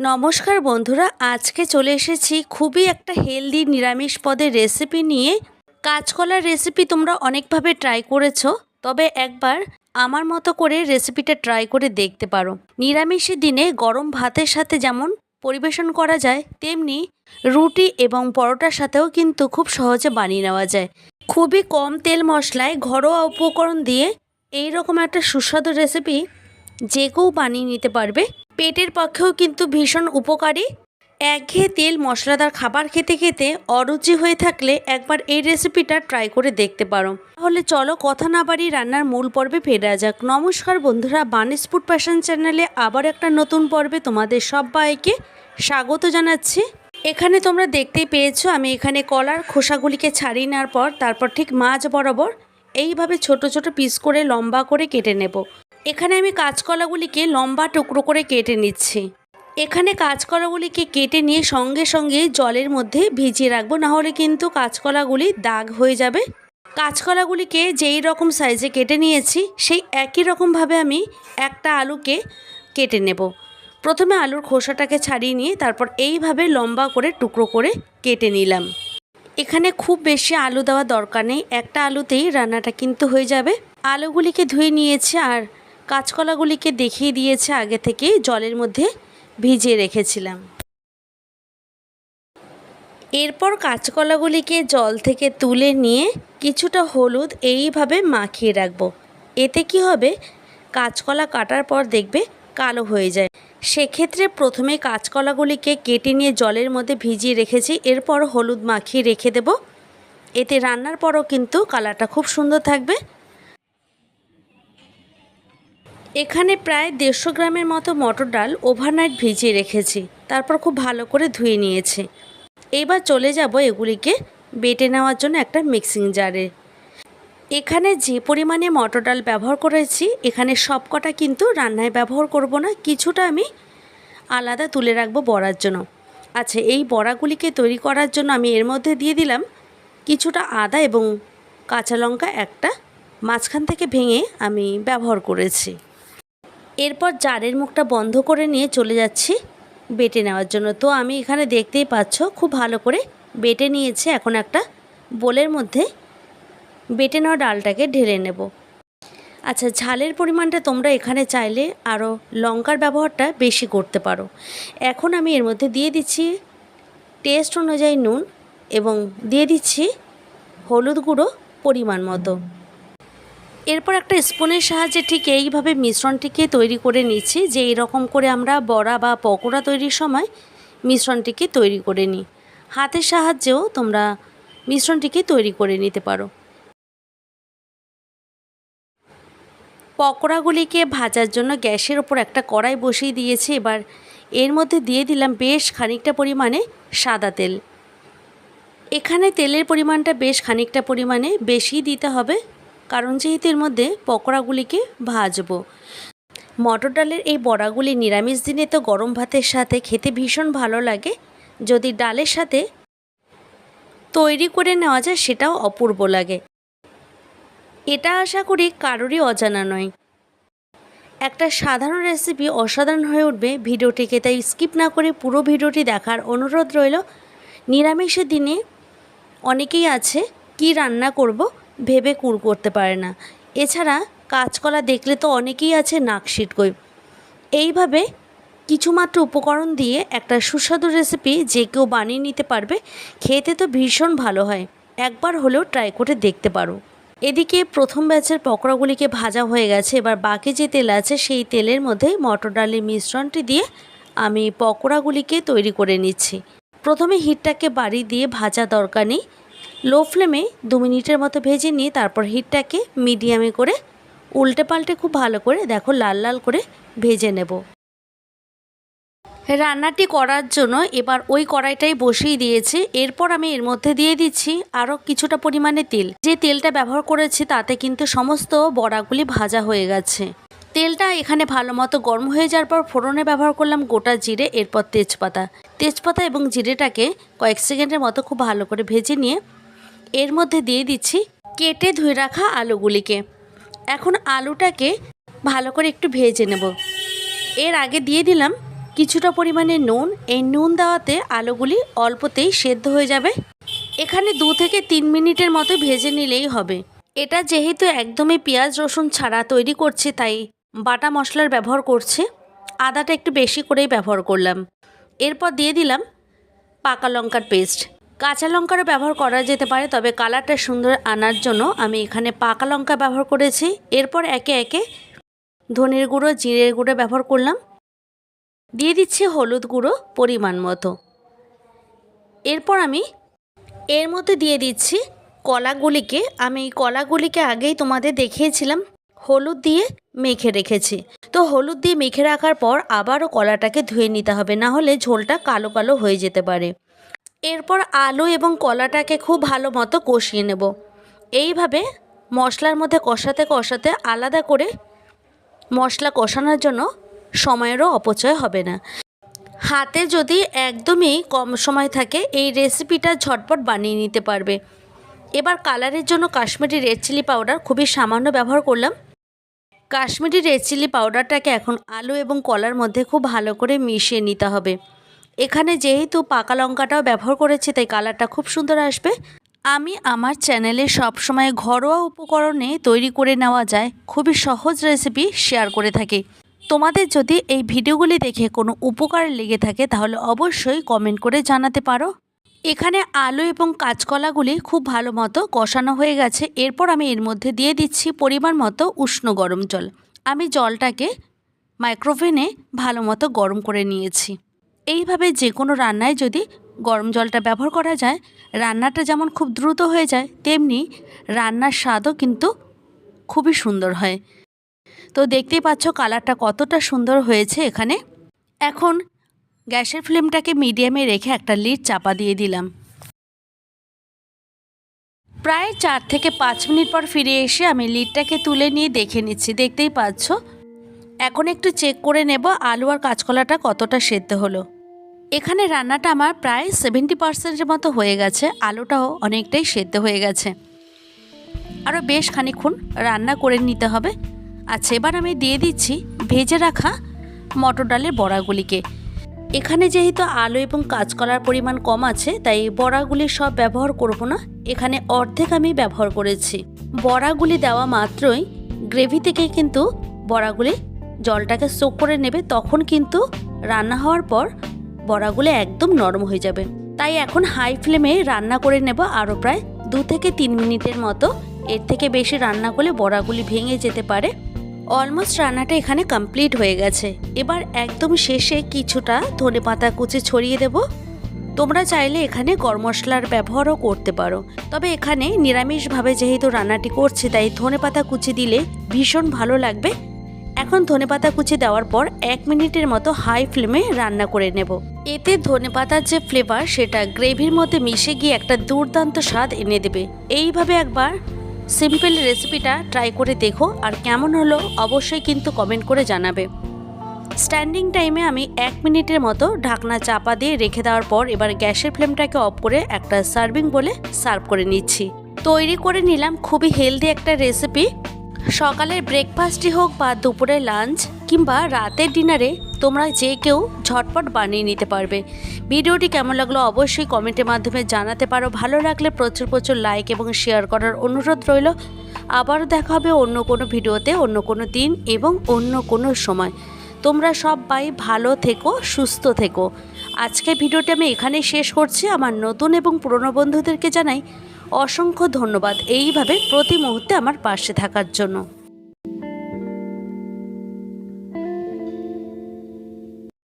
নমস্কার বন্ধুরা, আজকে চলে এসেছি খুবই একটা হেলদি নিরামিষ পদের রেসিপি নিয়ে। কাঁচকলার রেসিপি তোমরা অনেকভাবে ট্রাই করেছ, তবে একবার আমার মতো করে রেসিপিটা ট্রাই করে দেখতে পারো। নিরামিষের দিনে গরম ভাতের সাথে যেমন পরিবেশন করা যায়, তেমনি রুটি এবং পরোটার সাথেও কিন্তু খুব সহজে বানিয়ে নেওয়া যায়। খুবই কম তেল মশলায় ঘরোয়া উপকরণ দিয়ে এই রকম একটা সুস্বাদু রেসিপি যে কেউ বানিয়ে নিতে পারবে। পেটের পক্ষেও কিন্তু ভীষণ উপকারী। একঘেয়ে তেল মশলাদার খাবার খেতে খেতে অরুচি হয়ে থাকলে একবার এই রেসিপিটা ট্রাই করে দেখতে পারো। তাহলে চলো কথা না বাড়ি রান্নার মূল পর্বে ফেরা যাক। নমস্কার বন্ধুরা বানিস ফুড প্যাশন চ্যানেলে আবার একটা নতুন পর্বে তোমাদের সবাইকে স্বাগত জানাচ্ছি। এখানে তোমরা দেখতেই পেয়েছ, আমি এখানে কলার খোসাগুলিকে ছাড়িয়ে নেওয়ার পর, তারপর ঠিক মাছ বরাবর এইভাবে ছোট ছোট পিস করে লম্বা করে কেটে নেব। এখানে আমি কাঁচকলাগুলিকে লম্বা টুকরো করে কেটে নিচ্ছি। এখানে কাঁচকলাগুলিকে কেটে নিয়ে সঙ্গে সঙ্গে জলের মধ্যে ভিজিয়ে রাখব, নাহলে কিন্তু কাঁচকলাগুলি দাগ হয়ে যাবে। কাঁচকলাগুলিকে যেই রকম সাইজে কেটে নিয়েছি, সেই একই রকমভাবে আমি একটা আলুকে কেটে নেব। প্রথমে আলুর খোসাটাকে ছাড়িয়ে নিয়ে তারপর এইভাবে লম্বা করে টুকরো করে কেটে নিলাম। এখানে খুব বেশি আলু দেওয়া দরকার নেই, একটা আলুতেই রান্নাটা কিন্তু হয়ে যাবে। আলুগুলিকে ধুয়ে নিয়েছে আর কাঁচকলাগুলিকে দেখিয়ে দিয়েছে আগে থেকে জলের মধ্যে ভিজিয়ে রেখেছিলাম। এরপর কাঁচকলাগুলিকে জল থেকে তুলে নিয়ে কিছুটা হলুদ এইভাবে মাখিয়ে রাখব। এতে কি হবে? কাঁচকলা কাটার পর দেখবে কালো হয়ে যায়। সেক্ষেত্রে প্রথমে কাঁচকলাগুলিকে কেটে নিয়ে জলের মধ্যে ভিজিয়ে রেখেছি, এরপর হলুদ মাখিয়ে রেখে দেব। এতে রান্নার পরও কিন্তু কালারটা খুব সুন্দর থাকবে। এখানে প্রায় দেড়শো গ্রামের মতো মটর ডাল ওভারনাইট ভিজিয়ে রেখেছি। তারপর খুব ভালো করে ধুয়ে নিয়েছি। এবার চলে যাব এগুলিকে বেটে নেওয়ার জন্য একটা মিক্সিং জারে এখানে যে পরিমাণে মটর ডাল ব্যবহার করেছি, এখানে সব কটা কিন্তু রান্নায় ব্যবহার করব না, কিছুটা আমি আলাদা তুলে রাখব বড়ার জন্য। আচ্ছা এই বড়াগুলিকে তৈরি করার জন্য আমি এর মধ্যে দিয়ে দিলাম কিছুটা আদা এবং কাঁচা লঙ্কা একটা মাঝখান থেকে ভেঙে আমি ব্যবহার করেছি। এরপর জারের মুখটা বন্ধ করে নিয়ে চলে যাচ্ছি বেটে নেওয়ার জন্য। তো আমি এখানে দেখতেই পাচ্ছ, খুব ভালো করে বেটে নিয়েছে এখন একটা বোলের মধ্যে। বেটে নেওয়া ডালটাকে ঢেলে নেব। আচ্ছা ঝালের পরিমাণটা তোমরা এখানে চাইলে আরও লঙ্কার ব্যবহারটা বেশি করতে পারো। এখন আমি এর মধ্যে দিয়ে দিচ্ছি টেস্ট অনুযায়ী নুন এবং দিয়ে দিচ্ছি হলুদ গুঁড়ো পরিমাণ মতো। এরপর একটা স্পুনের সাহায্যে ঠিক এইভাবে মিশ্রণটিকে তৈরি করে নিচ্ছি, যে এরকম করে আমরা বড়া বা পকোড়া তৈরির সময় মিশ্রণটিকে তৈরি করে নিই। হাতের সাহায্যেও তোমরা মিশ্রণটিকে তৈরি করে নিতে পারো। পকোড়াগুলিকে ভাজার জন্য গ্যাসের ওপর একটা কড়াই বসিয়ে দিয়েছি, এবার এর মধ্যে দিয়ে দিলাম বেশ খানিকটা পরিমাণে সাদা তেল। এখানে তেলের পরিমাণটা বেশ খানিকটা পরিমাণে বেশি দিতে হবে। কারণ যেহেতু এর মধ্যে পকোড়াগুলিকে ভাজবো। মটর ডালের এই বড়াগুলি নিরামিষ দিনে তো গরম ভাতের সাথে খেতে ভীষণ ভালো লাগে। যদি ডালের সাথে তৈরি করে নেওয়া যায় সেটাও অপূর্ব লাগে। এটা আশা করি কারোরই অজানা নয়। একটা সাধারণ রেসিপি অসাধারণ হয়ে উঠবে ভিডিওটিকে, তাই স্কিপ না করে পুরো ভিডিওটি দেখার অনুরোধ রইল। নিরামিষের দিনে অনেকেই আছে, কি রান্না করব? ভেবে কুর করতে পারে না। এছাড়া কাঁচকলা দেখলে তো অনেকেই আছে নাক সিটকই এইভাবে কিছুমাত্র উপকরণ দিয়ে একটা সুস্বাদু রেসিপি যে কেউ বানিয়ে নিতে পারবে, খেতে তো ভীষণ ভালো হয়। একবার হলেও ট্রাই করে দেখতে পারো। এদিকে প্রথম ব্যাচের পকোড়াগুলিকে ভাজা হয়ে গেছে। এবার বাকি যে তেল আছে, সেই তেলের মধ্যে মটর ডালের মিশ্রণটি দিয়ে আমি পকোড়াগুলিকে তৈরি করে নিচ্ছি। প্রথমে হিটটাকে বাড়ি দিয়ে ভাজা দরকার নেই। লো ফ্লেমে দু মিনিটের মতো ভেজে নিয়ে তারপর হিটটাকে মিডিয়ামে করে উল্টে পাল্টে খুব ভালো করে দেখো লাল লাল করে ভেজে নেব। রান্নাটি করার জন্য এবার ওই কড়াইটাই বসিয়ে দিয়েছি। এরপর আমি এর মধ্যে দিয়ে দিচ্ছি আরও কিছুটা পরিমাণে তেল। যে তেলটা ব্যবহার করেছি তাতে কিন্তু সমস্ত বড়াগুলি ভাজা হয়ে গেছে। তেলটা এখানে ভালো মতো গরম হয়ে যাওয়ার পর ফোড়নে ব্যবহার করলাম গোটা জিরে, এরপর তেজপাতা। তেজপাতা এবং জিরেটাকে কয়েক সেকেন্ডের মতো খুব ভালো করে ভেজে নিয়ে এর মধ্যে দিয়ে দিচ্ছি কেটে ধুয়ে রাখা আলুগুলিকে। এখন আলুটাকে ভালো করে একটু ভেজে নেব। এর আগে দিয়ে দিলাম কিছুটা পরিমাণে নুন। এই নুন দেওয়াতে আলুগুলি অল্পতেই সেদ্ধ হয়ে যাবে। এখানে দু থেকে তিন মিনিটের মতো ভেজে নিলেই হবে। এটা যেহেতু একদমই পেঁয়াজ, রসুন ছাড়া তৈরি করছে, তাই বাটা মশলার ব্যবহার করছে। আদাটা একটু বেশি করেই ব্যবহার করলাম। এরপর দিয়ে দিলাম পাকা লঙ্কার পেস্ট। কাঁচা লঙ্কারও ব্যবহার করা যেতে পারে, তবে কালারটা সুন্দর আনার জন্য আমি এখানে পাকা লঙ্কা ব্যবহার করেছি। এরপর একে একে ধনের গুঁড়ো, জিরের গুঁড়ো ব্যবহার করলাম। দিয়ে দিচ্ছি হলুদ গুঁড়ো পরিমাণ মতো। এরপর আমি এর মধ্যে দিয়ে দিচ্ছি কলাগুলিকে। আমি এই কলাগুলিকে আগেই তোমাদের দেখিয়েছিলাম, হলুদ দিয়ে মেখে রেখেছি। তো হলুদ দিয়ে মেখে রাখার পর আবারও কলাটাকে ধুয়ে নিতে হবে না হলে ঝোলটা কালো কালো হয়ে যেতে পারে। এরপর আলু এবং কলাটাকে খুব ভালো মতো কষিয়ে নেব। এইভাবে মশলার মধ্যে কষাতে কষাতে আলাদা করে মশলা কষানোর জন্য সময়েরও অপচয় হবে না। হাতে যদি একদমই কম সময় থাকে, এই রেসিপিটা ঝটপট বানিয়ে নিতে পারবে। এবার কালারের জন্য কাশ্মীরি রেড চিলি পাউডার খুবই সামান্য ব্যবহার করলাম। কাশ্মীরি রেড চিলি পাউডারটাকে এখন আলু এবং কলার মধ্যে খুব ভালো করে মিশিয়ে নিতে হবে। এখানে যেহেতু পাকা লঙ্কাটাও ব্যবহার করেছি, তাই কালারটা খুব সুন্দর আসবে। আমি আমার চ্যানেলে সবসময় ঘরোয়া উপকরণে তৈরি করে নেওয়া যায়, খুবই সহজ রেসিপি শেয়ার করে থাকি। তোমাদের যদি এই ভিডিওগুলি দেখে কোনো উপকার লেগে থাকে, তাহলে অবশ্যই কমেন্ট করে জানাতে পারো। এখানে আলু এবং কাঁচকলাগুলি খুব ভালো মতো কষানো হয়ে গেছে। এরপর আমি এর মধ্যে দিয়ে দিচ্ছি পরিমাণ মতো উষ্ণ গরম জল। আমি জলটাকে মাইক্রোওভেনে ভালো মতো গরম করে নিয়েছি। এইভাবে যে কোনো রান্নায় যদি গরম জলটা ব্যবহার করা যায়, রান্নাটা যেমন খুব দ্রুত হয়ে যায়, তেমনি রান্নার স্বাদও কিন্তু খুবই সুন্দর হয়। তো দেখতেই পাচ্ছ কালারটা কতটা সুন্দর হয়েছে এখানে। এখন গ্যাসের ফ্লেমটাকে মিডিয়ামে রেখে একটা লিড চাপা দিয়ে দিলাম। প্রায় চার থেকে পাঁচ মিনিট পর ফিরে এসে আমি লিডটাকে তুলে নিয়ে দেখে নিচ্ছি, দেখতেই পাচ্ছ। এখন একটু চেক করে নেব আলু আর কাঁচকলাটা কতটা সেদ্ধ হলো। এখানে রান্নাটা আমার প্রায় সেভেন্টি পার্সেন্টের মতো হয়ে গেছে, আলুটাও অনেকটাই সেদ্ধ হয়ে গেছে। আরও বেশ খানিক্ষণ রান্না করে নিতে হবে। আচ্ছা এবার আমি দিয়ে দিচ্ছি ভেজে রাখা মটর ডালের বড়াগুলিকে। এখানে যেহেতু আলু এবং কাঁচকলার পরিমাণ কম আছে, তাই বড়াগুলি সব ব্যবহার করব না। এখানে অর্ধেক আমি ব্যবহার করেছি। বড়াগুলি দেওয়া মাত্রই গ্রেভি থেকে কিন্তু বড়াগুলি জলটাকে সোক করে নেবে, তখন কিন্তু রান্না হওয়ার পর বড়াগুলো একদম নরম হয়ে যাবে। তাই এখন হাই ফ্লেমে রান্না করে নেব আরও প্রায় দু থেকে তিন মিনিটের মতো। এর থেকে বেশি রান্না করলে বড়াগুলি ভেঙে যেতে পারে। অলমোস্ট রান্নাটা এখানে কমপ্লিট হয়ে গেছে। এবার একদম শেষে কিছুটা ধনে পাতা কুচি ছড়িয়ে দেব। তোমরা চাইলে এখানে গরম মশলার ব্যবহারও করতে পারো। তবে এখানে নিরামিষভাবে যেহেতু রান্নাটি করছি, তাই ধনে পাতা কুচি দিলে ভীষণ ভালো লাগবে। এখন ধনেপাতা কুচি দেওয়ার পর এক মিনিটের মতো হাই ফ্লেমে রান্না করে নেব। এতে ধনেপাতার যে ফ্লেভার সেটা গ্রেভির মধ্যে মিশে গিয়ে একটা দুর্দান্ত স্বাদ এনে দেবে। এইভাবে একবার সিম্পল রেসিপিটা ট্রাই করে দেখো আর কেমন হলো অবশ্যই কিন্তু কমেন্ট করে জানাবে। স্ট্যান্ডিং টাইমে আমি এক মিনিটের মতো ঢাকনা চাপা দিয়ে রেখে দেওয়ার পর এবার গ্যাসের ফ্লেমটাকে অফ করে একটা সার্ভিং বলে সার্ভ করে নিচ্ছি। তৈরি করে নিলাম খুবই হেলদি একটা রেসিপি সকালের ব্রেকফাস্টই হোক বা দুপুরের লাঞ্চ কিংবা রাতের ডিনারে তোমরা যে কেউ ঝটপট বানিয়ে নিতে পারবে। ভিডিওটি কেমন লাগল অবশ্যই কমেন্টের মাধ্যমে জানাতে পারো। ভালো লাগলে প্রচুর প্রচুর লাইক এবং শেয়ার করার অনুরোধ রইল। আবারও দেখা হবে অন্য কোনো ভিডিওতে অন্য কোনো দিন এবং অন্য কোনো সময়। তোমরা সবাই ভালো থেকো, সুস্থ থেকো। আজকে ভিডিওটি আমি এখানেই শেষ করছি। আমার নতুন এবং পুরনো বন্ধুদেরকে জানাই অসংখ্য ধন্যবাদ এইভাবে প্রতি মুহূর্তে আমার পাশে থাকার জন্য।